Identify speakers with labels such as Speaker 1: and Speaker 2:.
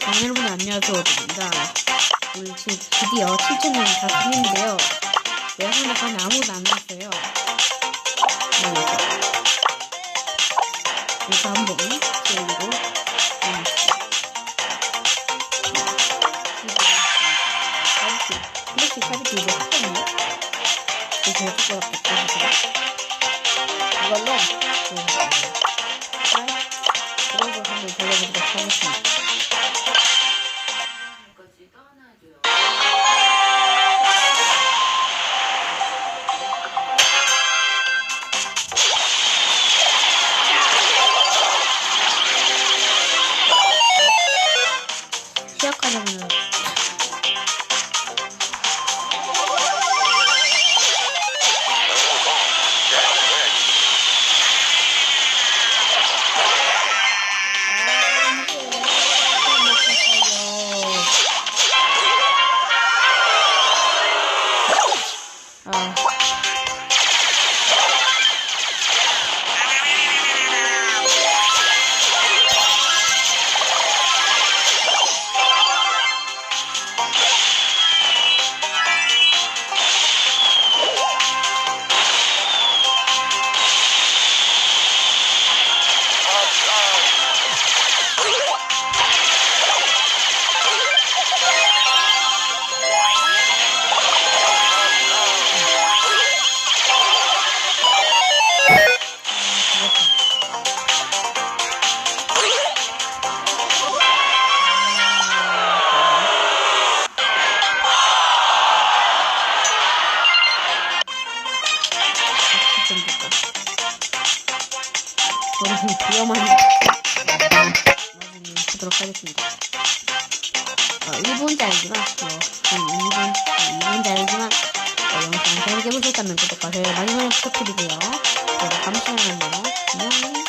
Speaker 1: 네, 여러분 안녕하세요. 저입니다 우리 지금 드디어 7천명이 다 됐는데요. 예상에 반 아무도 안 왔어요. 네. 그래서 한번 제이로 플래시 카드 이제 했거든요. 이제 잘 쓸것 같다. 이걸로 그리고 한번 돌려보도록 하겠습니다. Yeah. 너무 위험한 나중에 보도록 하겠습니다. 어, 일본자이지만 뭐 일본 일본자이지만 어, 영상 재밌게 보셨다면 구독과 좋아요 많이 많이 부탁드리고요. 그리고 다음 시간에 만나요. 뭐, 안녕. 음.